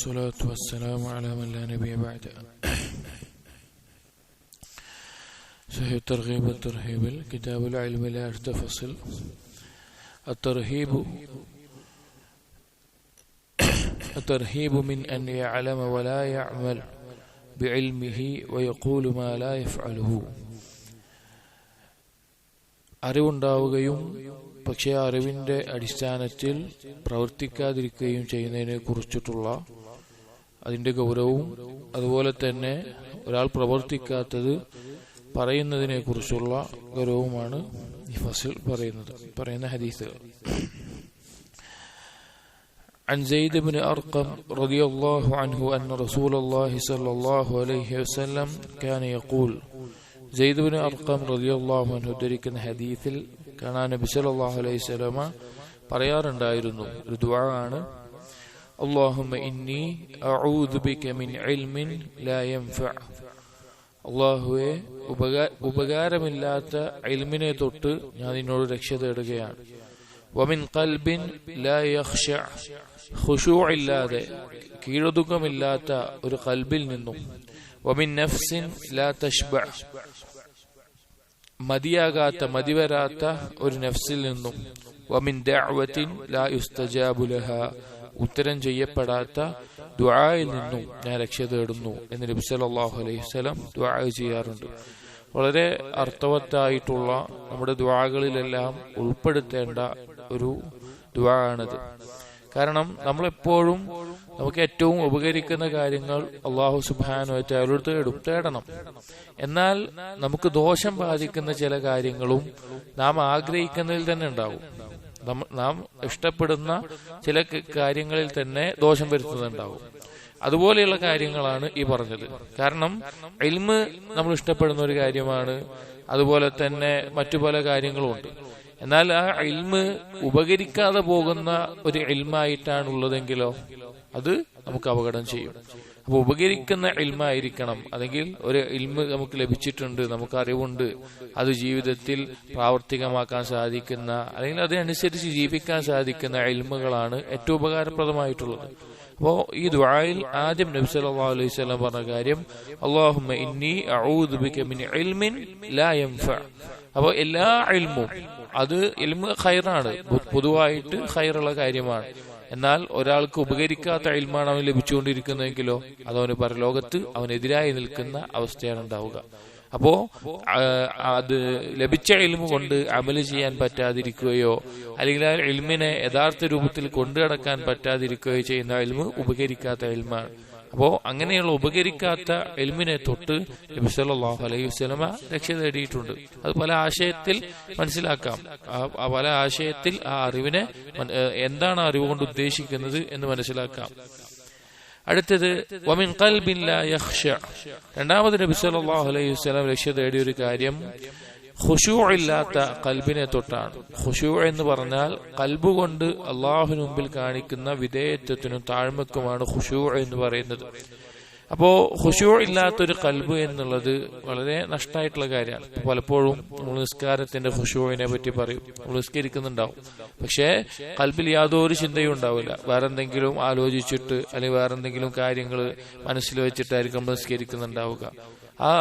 والصلاة والسلام على من لا نبي بعد صحيح الترغيب والترهيب كتاب العلم لا يرتفصل الترهيب الترهيب من أن يعلم ولا يعمل بعلمه ويقول ما لا يفعله അറിവുണ്ടാവുകയും പക്ഷേ അറിവിന്റെ അടിസ്ഥാനത്തിൽ പ്രവർത്തിക്കാതിരിക്കുകയും ചെയ്യുന്നതിനെ കുറിച്ചിട്ടുള്ള അതിന്റെ ഗൗരവവും അതുപോലെ തന്നെ ഒരാൾ പ്രവർത്തിക്കാത്തത് പറയുന്നതിനെ കുറിച്ചുള്ള ഗൗരവവുമാണ് ഈ ഫസിൽ പറയുന്നത് പറയുന്ന ഹദീസുകൾ عن زيد بن أرقم رضي الله عنه أن رسول الله صلى الله عليه وسلم كان يقول സെയ്ദ് ബിൻ അർക്കം റളിയല്ലാഹു അൻഹു ഉദ്ധരിക്കുന്ന ഹദീസിൽ കാണാൻ നബി സല്ലല്ലാഹു അലൈഹി വസല്ലമ പറയാറുണ്ടായിരുന്നു ഒരു ദുആ ആണ് اللهم إني أعوذ بك من علم لا ينفع അള്ളാഹുവെ ഉപകാരമില്ലാത്ത ഇൽമിനെ തൊട്ട് ഞാൻ നിന്നോട് രക്ഷ തേടുകയാണ് വമിൻ കൽബിൻ ലാ യഖ്ഷ ഖുശൂ ഇല്ലാതെ കീഴൊതുക്കമില്ലാത്ത ഒരു കൽബിൽ നിന്നും വമിൻ നഫ്സിൻ ലാ തഷ്ബ മതിയാകാത്ത മതിവരാത്ത ഒരു നഫ്സിൽ നിന്നും വമിൻ ദഅവത്തിൻ ലാ യുസ്തജാബു ലഹ ഉത്തരം ചെയ്യപ്പെടാത്ത ദുആയിൽ നിന്നും ഞാൻ രക്ഷ തേടുന്നു എന്ന് നബി സല്ലല്ലാഹു അലൈഹി വസല്ലം ദുആ ചെയ്യാറുണ്ട്. വളരെ അർത്ഥവത്തായിട്ടുള്ള നമ്മുടെ ദുആകളിലെല്ലാം ഉൾപ്പെടുത്തേണ്ട ഒരു ദുആ കാരണം നമ്മളെപ്പോഴും നമുക്ക് ഏറ്റവും ഉപകരിക്കുന്ന കാര്യങ്ങൾ അള്ളാഹു സുബാനുമായിട്ട് അവരോട് തേടും തേടണം. എന്നാൽ നമുക്ക് ദോഷം ബാധിക്കുന്ന ചില കാര്യങ്ങളും നാം ആഗ്രഹിക്കുന്നതിൽ തന്നെ ഉണ്ടാവും നാം ഇഷ്ടപ്പെടുന്ന ചില കാര്യങ്ങളിൽ തന്നെ ദോഷം വരുത്തുന്നുണ്ടാവും. അതുപോലെയുള്ള കാര്യങ്ങളാണ് ഈ പറഞ്ഞത്. കാരണം എൽമ് നമ്മൾ ഇഷ്ടപ്പെടുന്ന ഒരു കാര്യമാണ്. അതുപോലെ തന്നെ മറ്റു പല കാര്യങ്ങളും ഉണ്ട്. എന്നാൽ ആ എൽമ് ഉപകരിക്കാതെ പോകുന്ന ഒരു എൽമായിട്ടാണ് ഉള്ളതെങ്കിലോ അത് നമുക്ക് അപകടം ചെയ്യും. ഉപകരിക്കുന്ന ഇൽമായിരിക്കണം. അല്ലെങ്കിൽ ഒരു ഇൽമ് നമുക്ക് ലഭിച്ചിട്ടുണ്ട് നമുക്ക് അറിവുണ്ട്. അത് ജീവിതത്തിൽ പ്രാവർത്തികമാക്കാൻ സാധിക്കുന്ന അല്ലെങ്കിൽ അതിനനുസരിച്ച് ജീവിക്കാൻ സാധിക്കുന്ന ഇൽമുകളാണ് ഏറ്റവും ഉപകാരപ്രദമായിട്ടുള്ളത്. അപ്പോ ഈ ദുആയിൽ ആദ്യം നബി സല്ലല്ലാഹു അലൈഹി വസല്ലം പറഞ്ഞ കാര്യം അല്ലാഹുമ്മ ഇന്നി ബിക മിൻ ഇൽമിൻ ലാ യൻഫ. അപ്പോൾ എല്ലാ ഇൽമും അത് ഇൽമ് ഖൈറാണ്. പൊതുവായിട്ട് ഖൈറുള്ള കാര്യമാണ്. എന്നാൽ ഒരാൾക്ക് ഉപകരിക്കാത്ത എൽമാണ് അവൻ ലഭിച്ചുകൊണ്ടിരിക്കുന്നതെങ്കിലോ അത് അവന് പരലോകത്ത് അവനെതിരായി നിൽക്കുന്ന അവസ്ഥയാണ് ഉണ്ടാവുക. അപ്പോ അത് ലഭിച്ച ഇൽമു കൊണ്ട് അമൽ ചെയ്യാൻ പറ്റാതിരിക്കുകയോ അല്ലെങ്കിൽ ആ എൽമിനെ യഥാർത്ഥ രൂപത്തിൽ കൊണ്ടു നടക്കാൻ പറ്റാതിരിക്കുകയോ ചെയ്യുന്ന എൽമ് ഉപകരിക്കാത്ത ഇൽമാണ്. അപ്പോ അങ്ങനെയുള്ള ഉപകരിക്കാത്ത എൽമിനെ തൊട്ട് നബിസല്ലാഹു അലൈഹി വസ്ലമ രക്ഷ നേടിയിട്ടുണ്ട്. അത് പല ആശയത്തിൽ മനസ്സിലാക്കാം. പല ആശയത്തിൽ ആ അറിവിനെ എന്താണ് അറിവ് കൊണ്ട് ഉദ്ദേശിക്കുന്നത് എന്ന് മനസ്സിലാക്കാം. അടുത്തത് വമിൻ കൽബിൻ രണ്ടാമത് നബി അലൈഹി വസല്ലം രക്ഷ തേടിയ ഒരു കാര്യം ഖുശൂ ഇല്ലാത്ത കൽബിനെ തൊട്ടാണ്. ഖുഷൂ എന്ന് പറഞ്ഞാൽ കൽബുകൊണ്ട് അള്ളാഹുവിന് മുമ്പിൽ കാണിക്കുന്ന വിധേയത്വത്തിനും താഴ്മക്കുമാണ് ഖുഷൂ എന്ന് പറയുന്നത്. അപ്പോ ഖുഷൂ ഇല്ലാത്തൊരു കൽബ് എന്നുള്ളത് വളരെ നഷ്ടമായിട്ടുള്ള കാര്യമാണ്. പലപ്പോഴും നമ്മൾ നിസ്കാരത്തിന്റെ ഖുശൂവിനെ പറ്റി പറയും. നമ്മൾ നിസ്കരിക്കുന്നുണ്ടാവും. പക്ഷേ കൽബിൽ യാതൊരു ചിന്തയും ഉണ്ടാവില്ല. വേറെ എന്തെങ്കിലും ആലോചിച്ചിട്ട് അല്ലെങ്കിൽ വേറെ എന്തെങ്കിലും കാര്യങ്ങൾ മനസ്സിൽ വെച്ചിട്ടായിരിക്കും നിസ്കരിക്കുന്നുണ്ടാവുക. ആ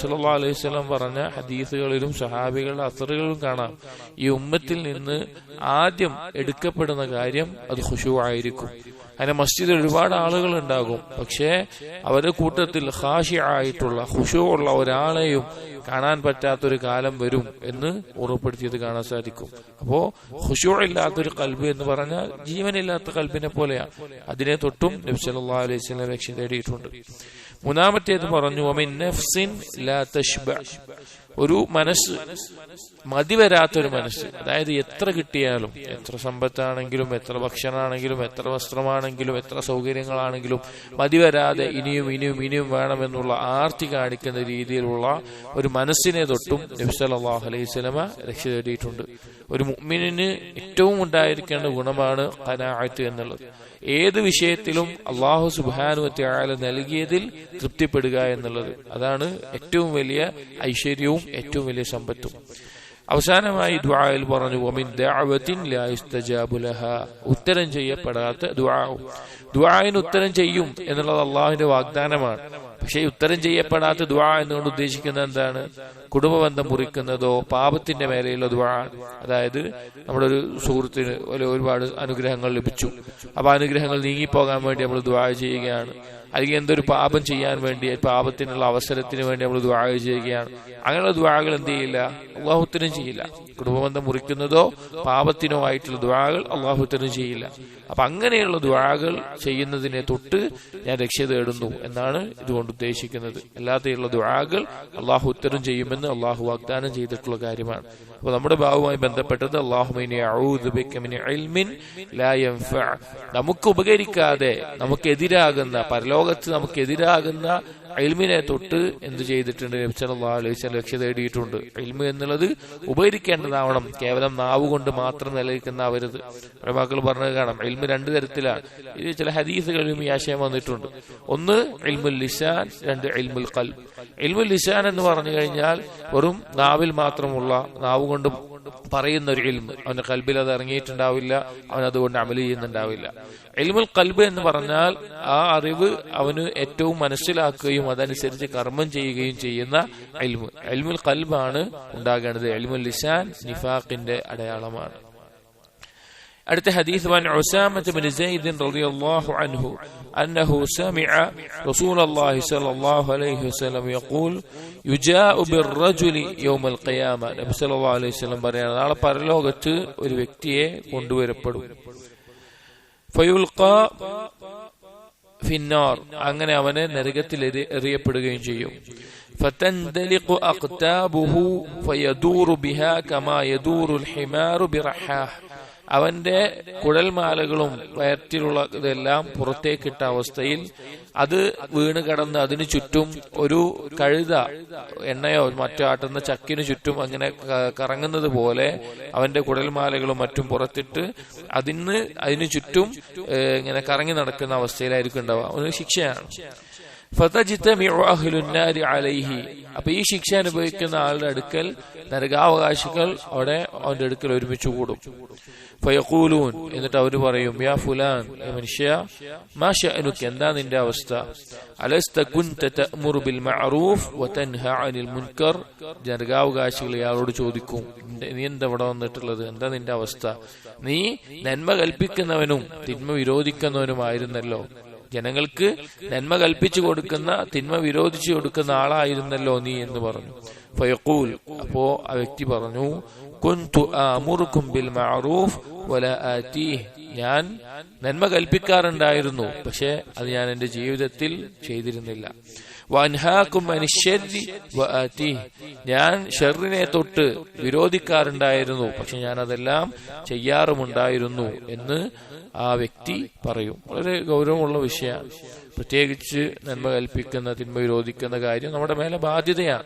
സല്ലല്ലാഹു അലൈഹി സ്വലം പറഞ്ഞ ഹദീസുകളിലും സഹാബികളുടെ അസറുകളിലും കാണാം. ഈ ഉമ്മത്തിൽ നിന്ന് ആദ്യം എടുക്കപ്പെടുന്ന കാര്യം അത് ഖുശൂ ആയിരിക്കും. അങ്ങനെ മസ്ജിദിൽ ഒരുപാട് ആളുകൾ ഉണ്ടാകും പക്ഷേ അവരുടെ കൂട്ടത്തിൽ ഹാഷി ആയിട്ടുള്ള ഉള്ള ഒരാളെയും കാണാൻ പറ്റാത്തൊരു കാലം വരും എന്ന് ഉറപ്പെടുത്തിയത് കാണാൻ സാധിക്കും. അപ്പോ ഹുഷു ഇല്ലാത്തൊരു കൽബ് എന്ന് പറഞ്ഞാൽ ജീവനില്ലാത്ത കൽബിനെ പോലെയാണ് അതിനെ തൊട്ടും നബി സല്ലല്ലാഹു അലൈഹി രക്ഷ തേടിയിട്ടുണ്ട് മൂന്നാമത്തേത് പറഞ്ഞു ഒരു മനസ്സ് മതിവരാത്തൊരു മനസ്സ്. അതായത് എത്ര കിട്ടിയാലും എത്ര സമ്പത്താണെങ്കിലും എത്ര ഭക്ഷണമാണെങ്കിലും എത്ര വസ്ത്രമാണെങ്കിലും എത്ര സൗകര്യങ്ങളാണെങ്കിലും മതിവരാതെ ഇനിയും ഇനിയും ഇനിയും വേണമെന്നുള്ള ആർത്തി കാണിക്കുന്ന രീതിയിലുള്ള ഒരു മനസ്സിനെ തൊട്ടും നബ്സലാഹു അലൈഹി സ്വലമ രക്ഷ തേടിയിട്ടുണ്ട് ഒരു മുഅ്മിനിന് ഏറ്റവും ഉണ്ടായിരിക്കേണ്ട ഗുണമാണ് കനാഅത്ത് എന്നുള്ളത്. ഏത് വിഷയത്തിലും അള്ളാഹു സുബാനുവത്യാല നൽകിയതിൽ തൃപ്തിപ്പെടുക എന്നുള്ളത്. അതാണ് ഏറ്റവും വലിയ ഐശ്വര്യവും ഏറ്റവും വലിയ സമ്പത്തും. അവസാനമായി ദ്വായിൽ പറഞ്ഞു ഉത്തരം ചെയ്യപ്പെടാത്ത ദുആവും ദ്വായിന് ഉത്തരം ചെയ്യും എന്നുള്ളത് അള്ളാഹുവിന്റെ വാഗ്ദാനമാണ്. പക്ഷേ ഉത്തരം ചെയ്യപ്പെടാത്ത ദുആ എന്നുകൊണ്ട് ഉദ്ദേശിക്കുന്നത് എന്താണ്? കുടുംബബന്ധം മുറിക്കുന്നതോ പാപത്തിന്റെ മേലെയുള്ള ദുആ. അതായത് നമ്മുടെ ഒരു സുഹൃത്തിന് ഒരു- ഒരുപാട് അനുഗ്രഹങ്ങൾ ലഭിച്ചു. അപ്പൊ അനുഗ്രഹങ്ങൾ നീങ്ങിപ്പോകാൻ വേണ്ടി നമ്മൾ ദുആ ചെയ്യുകയാണ്. അല്ലെങ്കിൽ എന്തൊരു പാപം ചെയ്യാൻ വേണ്ടി പാപത്തിനുള്ള അവസരത്തിന് വേണ്ടി നമ്മൾ ദുആ ചെയ്യുകയാണ്. അങ്ങനെയുള്ള ദ്വാകൾ എന്ത് ചെയ്യില്ല? അള്ളാഹു ഉത്തരം ചെയ്യില്ല. കുടുംബബന്ധം മുറിക്കുന്നതോ പാപത്തിനോ ആയിട്ടുള്ള ദ്വാകൾ അള്ളാഹു ഉത്തരം ചെയ്യില്ല. അപ്പൊ അങ്ങനെയുള്ള ദ്വാകൾ ചെയ്യുന്നതിനെ തൊട്ട് ഞാൻ രക്ഷ തേടുന്നു എന്നാണ് ഇതുകൊണ്ട് ഉദ്ദേശിക്കുന്നത്. അല്ലാതെയുള്ള ദ്വാകൾ അള്ളാഹു ഉത്തരം ചെയ്യുമെന്ന് അള്ളാഹു വാഗ്ദാനം ചെയ്തിട്ടുള്ള കാര്യമാണ്. അപ്പൊ നമ്മുടെ ഭാവവുമായി ബന്ധപ്പെട്ടത് നമുക്ക് ഉപകരിക്കാതെ നമുക്കെതിരാകുന്ന പരലോകത്ത് നമുക്കെതിരാകുന്ന ഇൽമിനെ തൊട്ട് എന്ത് ചെയ്തിട്ടുണ്ട്? നബി സല്ലല്ലാഹു അലൈഹി വസല്ലം രക്ഷ തേടിയിട്ടുണ്ട്. ഇൽമ് എന്നുള്ളത് ഉപകരിക്കേണ്ടതാവണം. കേവലം നാവ് കൊണ്ട് മാത്രം നിലനിൽക്കുന്നവരുത് പ്രഭാക്കൾ പറഞ്ഞത് കാണാം. ഇൽമ് രണ്ട് തരത്തിലാണ്. ഇത് ചില ഹദീസുകളിലും ഈ ആശയം വന്നിട്ടുണ്ട്. ഒന്ന് ഇൽമുൽ ലിസാൻ രണ്ട് ഇൽമുൽ കൽ ഇൽമുൽ ലിസാൻ എന്ന് പറഞ്ഞു കഴിഞ്ഞാൽ വെറും നാവിൽ മാത്രമുള്ള നാവ് കൊണ്ട് പറയുന്ന ഒരു ഇൽമ്. അവന്റെ കൽബിൽ അത് ഇറങ്ങിയിട്ടുണ്ടാവില്ല. അവൻ അതുകൊണ്ട് അമൽ ചെയ്യുന്നുണ്ടാവില്ല. എൽമുൽ കൽബ് എന്ന് പറഞ്ഞാൽ ആ അറിവ് അവന് ഏറ്റവും മനസ്സിലാക്കുകയും അതനുസരിച്ച് കർമ്മം ചെയ്യുകയും ചെയ്യുന്ന എൽമു എൽമുൽ കൽബാണ് ഉണ്ടാകേണ്ടത്. എൽമുൽ ലിസാൻ നിഫാഖിന്റെ അടയാളമാണ്. أردت حديث عن عسامة بن زيد رضي الله عنه أنه سمع رسول الله صلى الله عليه وسلم يقول يجاء بالرجل يوم القيامة. نبي صلى الله عليه وسلم برأي نالا پرلوغة ഒരു വ്യക്തിയെ കൊണ്ടുവരപ്പെടും. ഫിന്നാർ. അങ്ങനെ അവന് നരകത്തിൽ എറിയപ്പെടുകയും ചെയ്യും. അക്താബുഹു ബിഹാ കമാ ബിറഹാഹ്. അവന്റെ കുഴൽമാലകളും വയറ്റിലുള്ള ഇതെല്ലാം പുറത്തേക്കിട്ട അവസ്ഥയിൽ അത് വീണ് കടന്ന് അതിനു ചുറ്റും ഒരു കഴുത എണ്ണയോ മറ്റോ ആട്ടുന്ന ചക്കിനു ചുറ്റും അങ്ങനെ കറങ്ങുന്നത് പോലെ അവന്റെ കുടൽമാലകളും മറ്റും പുറത്തിട്ട് അതിന് അതിനു ചുറ്റും ഇങ്ങനെ കറങ്ങി നടക്കുന്ന അവസ്ഥയിലായിരിക്കും ഉണ്ടാവുക. ഒരു ശിക്ഷയാണ്. അലൈഹി. അപ്പൊ ഈ ശിക്ഷ അനുഭവിക്കുന്ന ആളുടെ അടുക്കൽ നരകാവകാശികൾ അവിടെ അവന്റെ അടുക്കൽ ഒരുമിച്ച് കൂടും. ഫയഖൂലൂൻ. എന്നിട്ട് അവർ പറയും യാ ഫുലാൻ മനുഷ്യ മാ എന്താ നിന്റെ അവസ്ഥ? അലസ്ത കുൻത തഅമുറു ബിൽ മഅറൂഫ് വതൻഹ അനിൽ മുൻകർ. ജനകാവകാശികൾ ഇയാളോട് ചോദിക്കും നീ എന്താ ഇവിടെ വന്നിട്ടുള്ളത്? എന്താ നിന്റെ അവസ്ഥ? നീ നന്മ കൽപ്പിക്കുന്നവനും തിന്മ വിരോധിക്കുന്നവനുമായിരുന്നല്ലോ. ജനങ്ങൾക്ക് നന്മ കൽപ്പിച്ചു കൊടുക്കുന്ന തിന്മ വിരോധിച്ചു കൊടുക്കുന്ന ആളായിരുന്നല്ലോ നീ എന്ന് പറഞ്ഞു. ഫയഖൂൽ. അപ്പോ ആ വ്യക്തി പറഞ്ഞു കുന്തു ആമുറുക്കും ബിൽ മഅറൂഫ് വല ആതീഹ് ഞാൻ നന്മ കൽപ്പിക്കാറുണ്ടായിരുന്നു. പക്ഷെ അത് ഞാൻ എന്റെ ജീവിതത്തിൽ ചെയ്തിരുന്നില്ല. വൻഹാക്കും മനുഷ്യരി ഞാൻ ഷെറിനെ തൊട്ട് വിരോധിക്കാറുണ്ടായിരുന്നു. പക്ഷെ ഞാൻ അതെല്ലാം ചെയ്യാറുമുണ്ടായിരുന്നു എന്ന് ആ വ്യക്തി പറയും. വളരെ ഗൗരവമുള്ള വിഷയമാണ്. പ്രത്യേകിച്ച് നന്മ കൽപ്പിക്കുന്ന തിന്മ വിരോധിക്കുന്ന കാര്യം നമ്മുടെ മേലെ ബാധ്യതയാണ്.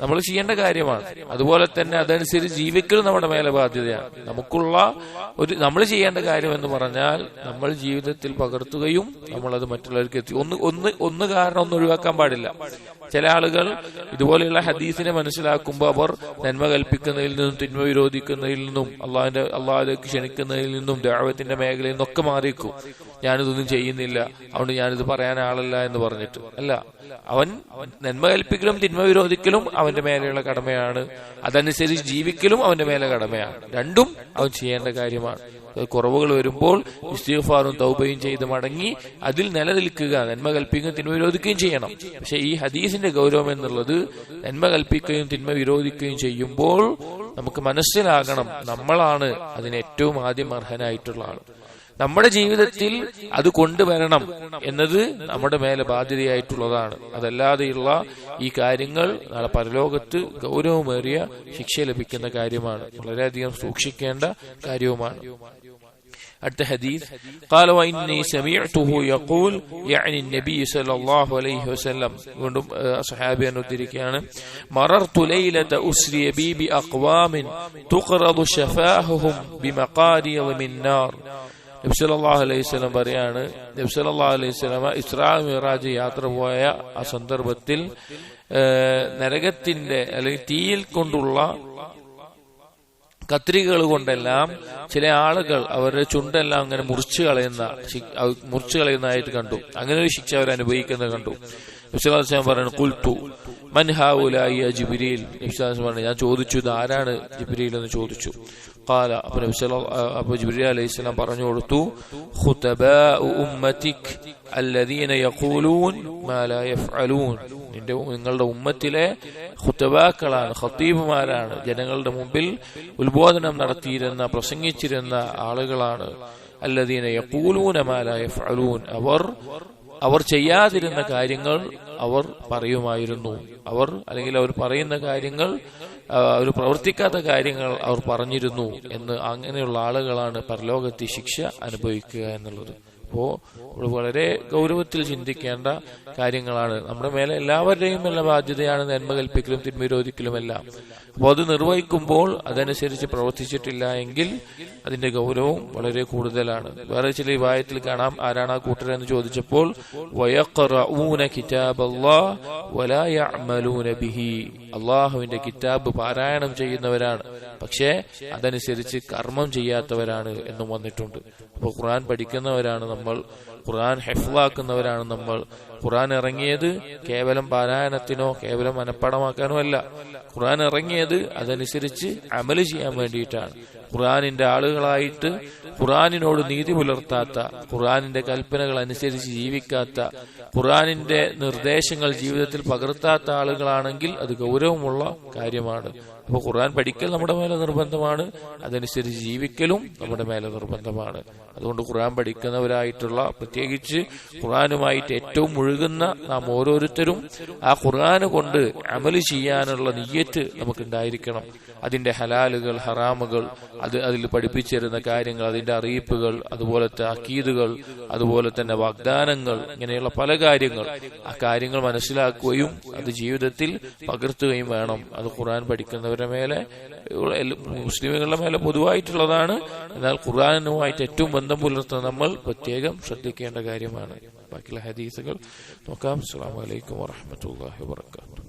നമ്മൾ ചെയ്യേണ്ട കാര്യമാണ്. അതുപോലെ തന്നെ അതനുസരിച്ച് ജീവിക്കലും നമ്മുടെ മേലെ ബാധ്യതയാണ്. നമുക്കുള്ള ഒരു നമ്മൾ ചെയ്യേണ്ട കാര്യം എന്ന് പറഞ്ഞാൽ നമ്മൾ ജീവിതത്തിൽ പകർത്തുകയും നമ്മളത് മറ്റുള്ളവർക്ക് എത്തി ഒന്ന് ഒന്ന് ഒന്ന് കാരണം ഒന്നും ഒഴിവാക്കാൻ പാടില്ല. ചില ആളുകൾ ഇതുപോലെയുള്ള ഹദീസിനെ മനസ്സിലാക്കുമ്പോൾ അവർ നന്മ കൽപ്പിക്കുന്നതിൽ നിന്നും തിന്മ വിരോധിക്കുന്നതിൽ നിന്നും അള്ളാഹിന്റെ അള്ളാഹിലേക്ക് ക്ഷണിക്കുന്നതിൽ നിന്നും ദേവത്തിന്റെ മേഖലയിൽ നിന്നൊക്കെ മാറിക്കും ഞാനിതൊന്നും ചെയ്യുന്നില്ല. അതുകൊണ്ട് ഞാനിത് പറയാൻ ആളല്ല എന്ന് പറഞ്ഞിട്ട്. അല്ല അവൻ നന്മ കൽപ്പിക്കലും തിന്മ വിരോധിക്കലും അവന്റെ മേലെയുള്ള കടമയാണ്. അതനുസരിച്ച് ജീവിക്കലും അവന്റെ മേലെ കടമയാണ്. രണ്ടും അവൻ ചെയ്യേണ്ട കാര്യമാണ്. കുറവുകൾ വരുമ്പോൾ ഇസ്തിഗ്ഫാറും തൗബയും ചെയ്ത് മടങ്ങി അതിൽ നിലനിൽക്കുക നന്മ കൽപ്പിക്കുകയും തിന്മ വിരോധിക്കുകയും ചെയ്യണം. പക്ഷെ ഈ ഹദീസിന്റെ ഗൗരവം എന്നുള്ളത് നന്മ കൽപ്പിക്കുകയും തിന്മ വിരോധിക്കുകയും ചെയ്യുമ്പോൾ നമുക്ക് മനസ്സിലാകണം നമ്മളാണ് അതിന് ഏറ്റവും ആദ്യം അർഹനായിട്ടുള്ള ആൾ നമ്മുടെ ജീവിതത്തിൽ അത് കൊണ്ടുവരണം എന്നത് നമ്മുടെ മേലെ ബാധ്യതയായിട്ടുള്ളതാണ് അതല്ലാതെയുള്ള ഈ കാര്യങ്ങൾ നാളെ പരലോകത്ത് ഗൗരവമേറിയ ശിക്ഷ ലഭിക്കുന്ന കാര്യമാണ് വളരെയധികം സൂക്ഷിക്കേണ്ട കാര്യവുമാണ് അടുത്ത ഹദീസ് قال وإني سمعته يقول يعني النبي صلى الله عليه وسلم വീണ്ടും സഹാബി ഉദ്ധരിക്കുകയാണ് مررت ليلة أسري بي بأقوام تقرض شفاههم بمقاريض من نار നബി സല്ലല്ലാഹു അലൈഹി സ്വലം പറയാണ് നബി അലൈഹി സ്വലമ ഇസ്രാ മിറാജ് യാത്ര പോയ ആ സന്ദർഭത്തിൽ നരകത്തിന്റെ അല്ലെങ്കിൽ തീയിൽ കൊണ്ടുള്ള കത്രികകൾ കൊണ്ടെല്ലാം ചില ആളുകൾ അവരുടെ ചുണ്ടെല്ലാം അങ്ങനെ മുറിച്ചു കളയുന്ന മുറിച്ചു കളയുന്നതായിട്ട് കണ്ടു. അങ്ങനെ ഒരു ശിക്ഷ അവർ അനുഭവിക്കുന്നത് കണ്ടു വിശ്വാസം പറയുന്നു കുൽത്തു മൻഹാവുലായി ജിബിരിയിൽ പറഞ്ഞു ഞാൻ ചോദിച്ചു ഇത് ആരാണ് ജിബിരിയിൽ എന്ന് ചോദിച്ചു. കാല അപ്പൊ അപ്പൊ ജിബിരി അലൈഹി സ്വലാം പറഞ്ഞു കൊടുത്തു നിന്റെ നിങ്ങളുടെ ഉമ്മത്തിലെ ഹുത്തബാക്കളാണ് ഹത്തീബുമാരാണ് ജനങ്ങളുടെ മുമ്പിൽ ഉത്ബോധനം നടത്തിയിരുന്ന പ്രസംഗിച്ചിരുന്ന ആളുകളാണ്. അല്ലദീന യഖൂലൂന മാലായ ഫലൂൻ അവർ അവർ ചെയ്യാതിരുന്ന കാര്യങ്ങൾ അവർ പറയുമായിരുന്നു. അവർ അല്ലെങ്കിൽ അവർ പറയുന്ന കാര്യങ്ങൾ അവർ പ്രവർത്തിക്കാത്ത കാര്യങ്ങൾ അവർ പറഞ്ഞിരുന്നു എന്ന് അങ്ങനെയുള്ള ആളുകളാണ് പരലോകത്തെ ശിക്ഷ അനുഭവിക്കുക എന്നുള്ളത്. അപ്പോ നമ്മൾ വളരെ ഗൗരവത്തിൽ ചിന്തിക്കേണ്ട കാര്യങ്ങളാണ്. നമ്മുടെ മേലെ എല്ലാവരുടെയും ഉള്ള ബാധ്യതയാണ് നന്മ കൽപ്പിക്കലും തിന്മവിരോധിക്കലും എല്ലാം. അപ്പോൾ അത് നിർവഹിക്കുമ്പോൾ അതനുസരിച്ച് പ്രവർത്തിച്ചിട്ടില്ല എങ്കിൽ അതിന്റെ ഗൗരവം വളരെ കൂടുതലാണ്. വേറെ ചില വിവാഹത്തിൽ കാണാം ആരാണ് ആ കൂട്ടരെന്ന് ചോദിച്ചപ്പോൾ ബിഹി. അള്ളാഹുവിന്റെ കിതാബ് പാരായണം ചെയ്യുന്നവരാണ്. പക്ഷേ അതനുസരിച്ച് കർമ്മം ചെയ്യാത്തവരാണ് എന്നും വന്നിട്ടുണ്ട്. അപ്പോൾ ഖുർആൻ പഠിക്കുന്നവരാണ് നമ്മൾ ഖുർആൻ ഹെഫ്ലാക്കുന്നവരാണ് നമ്മൾ. ഖുർആൻ ഇറങ്ങിയത് കേവലം പാരായണത്തിനോ കേവലം മനഃപ്പാടമാക്കാനോ അല്ല. ഖുർആൻ ഇറങ്ങിയത് അതനുസരിച്ച് അമൽ ചെയ്യാൻ വേണ്ടിയിട്ടാണ്. ഖുർആനിന്റെ ആളുകളായിട്ട് ഖുർആനിനോട് നീതി പുലർത്താത്ത ഖുർആനിന്റെ കൽപ്പനകൾ അനുസരിച്ച് ജീവിക്കാത്ത ഖുർആനിന്റെ നിർദ്ദേശങ്ങൾ ജീവിതത്തിൽ പകർത്താത്ത ആളുകളാണെങ്കിൽ അത് ഗൗരവമുള്ള കാര്യമാണ്. അപ്പോൾ ഖുർആൻ പഠിക്കൽ നമ്മുടെ മേലെ നിർബന്ധമാണ്. അതനുസരിച്ച് ജീവിക്കലും നമ്മുടെ മേലെ നിർബന്ധമാണ്. അതുകൊണ്ട് ഖുർആൻ പഠിക്കുന്നവരായിട്ടുള്ള പ്രത്യേകിച്ച് ഖുർആനുമായിട്ട് ഏറ്റവും മുഴുകുന്ന നാം ഓരോരുത്തരും ആ ഖുർആന് കൊണ്ട് അമൽ ചെയ്യാനുള്ള നീയറ്റ് നമുക്കുണ്ടായിരിക്കണം. അതിന്റെ ഹലാലുകൾ ഹറാമുകൾ അത് അതിൽ പഠിപ്പിച്ചിരുന്ന കാര്യങ്ങൾ അതിന്റെ അറിയിപ്പുകൾ അതുപോലത്തെ അക്കീതുകൾ അതുപോലെ തന്നെ വാഗ്ദാനങ്ങൾ ഇങ്ങനെയുള്ള പല കാര്യങ്ങൾ ആ കാര്യങ്ങൾ മനസ്സിലാക്കുകയും അത് ജീവിതത്തിൽ പകർത്തുകയും വേണം. അത് ഖുർആൻ പഠിക്കുന്നവരുടെ മേലെ മുസ്ലിമുകളുടെ മേലെ പൊതുവായിട്ടുള്ളതാണ്. എന്നാൽ ഖുർആാനുമായിട്ട് ഏറ്റവും ബന്ധം പുലർത്തുന്ന നമ്മൾ പ്രത്യേകം ശ്രദ്ധിക്കേണ്ട കാര്യമാണ്. ബാക്കിയുള്ള ഹദീസുകൾ നോക്കാം. അസ്സാം വലൈക്കും വാഹമത്തല്ലാഹി വാബർക്കാത്തു